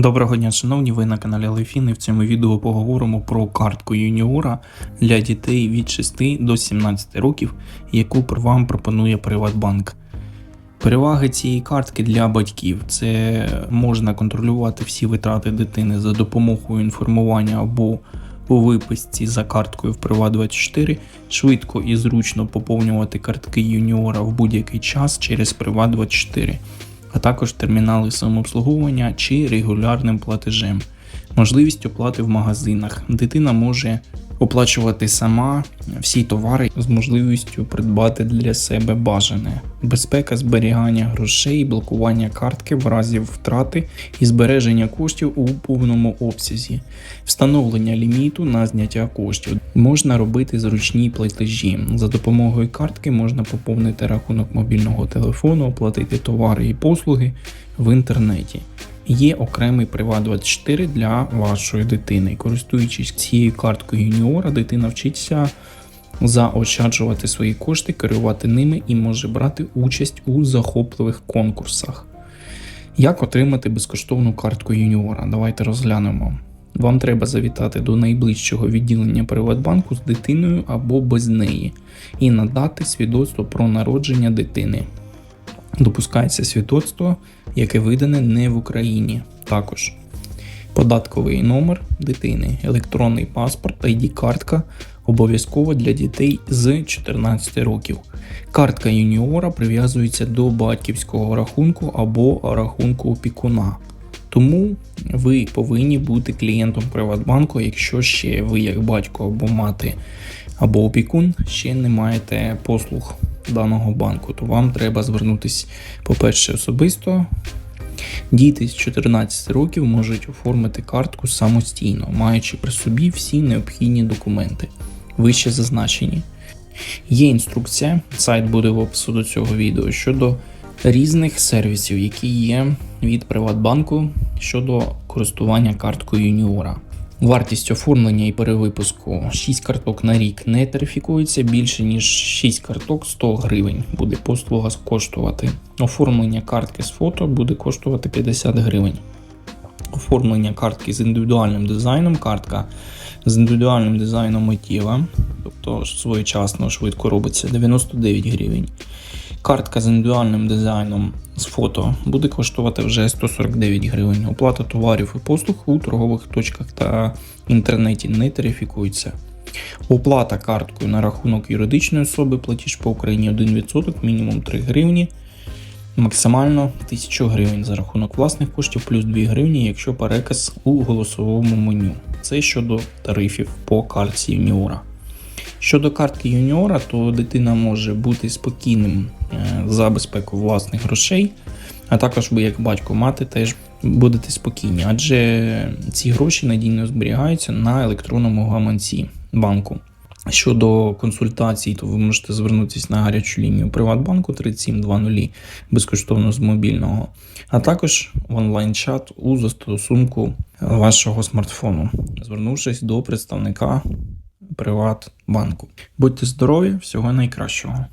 Доброго дня, шановні, ви на каналі Лефін і в цьому відео поговоримо про картку юніора для дітей від 6 до 17 років, яку вам пропонує Приватбанк. Переваги цієї картки для батьків. Це можна контролювати всі витрати дитини за допомогою інформування або у виписці за карткою в Приват24, швидко і зручно поповнювати картки юніора в будь-який час через Приват24 а також термінали самообслуговування чи регулярним платежем. Можливість оплати в магазинах. Дитина може оплачувати сама всі товари з можливістю придбати для себе бажане. Безпека зберігання грошей, блокування картки в разі втрати і збереження коштів у повному обсязі, встановлення ліміту на зняття коштів. Можна робити зручні платежі. За допомогою картки можна поповнити рахунок мобільного телефону, оплатити товари і послуги в інтернеті. Є окремий Приват24 для вашої дитини. Користуючись цією карткою юніора, дитина вчиться заощаджувати свої кошти, керувати ними і може брати участь у захопливих конкурсах. Як отримати безкоштовну картку юніора? Давайте розглянемо. Вам треба завітати до найближчого відділення Приватбанку з дитиною або без неї і надати свідоцтво про народження дитини. Допускається свідоцтво, яке видане не в Україні. Також податковий номер дитини, електронний паспорт, ID-картка обов'язково для дітей з 14 років. Картка юніора прив'язується до батьківського рахунку або рахунку опікуна. Тому ви повинні бути клієнтом Приватбанку, якщо ще ви, як батько або мати або опікун, ще не маєте послуг даного банку, то вам треба звернутися, по-перше, особисто. Діти з 14 років можуть оформити картку самостійно, маючи при собі всі необхідні документи, вище зазначені. Є інструкція, сайт буде в опису до цього відео щодо різних сервісів, які є від Приватбанку щодо користування карткою юніора. Вартість оформлення і перевипуску 6 карток на рік не тарифікується більше ніж 6 карток 100 гривень буде послуга коштувати. Оформлення картки з фото буде коштувати 50 гривень. Оформлення картки з індивідуальним дизайном, картка з індивідуальним дизайном мотива, тобто своєчасно швидко робиться 99 гривень. Картка з індивідуальним дизайном з фото буде коштувати вже 149 гривень. Оплата товарів і послуг у торгових точках та інтернеті не тарифікується. Оплата карткою на рахунок юридичної особи, платіж по Україні 1%, мінімум 3 гривні, максимально 1000 гривень за рахунок власних коштів, плюс 2 гривні, якщо переказ у голосовому меню. Це щодо тарифів по картці юніора. Щодо картки юніора, то дитина може бути спокійним е, за безпеку власних грошей, а також ви, як батько мати, теж будете спокійні, адже ці гроші надійно зберігаються на електронному гаманці банку. Щодо консультацій, то ви можете звернутися на гарячу лінію Приватбанку 3720 безкоштовно з мобільного, а також в онлайн-чат у застосунку вашого смартфону, звернувшись до представника Приватбанку. Будьте здорові, всього найкращого!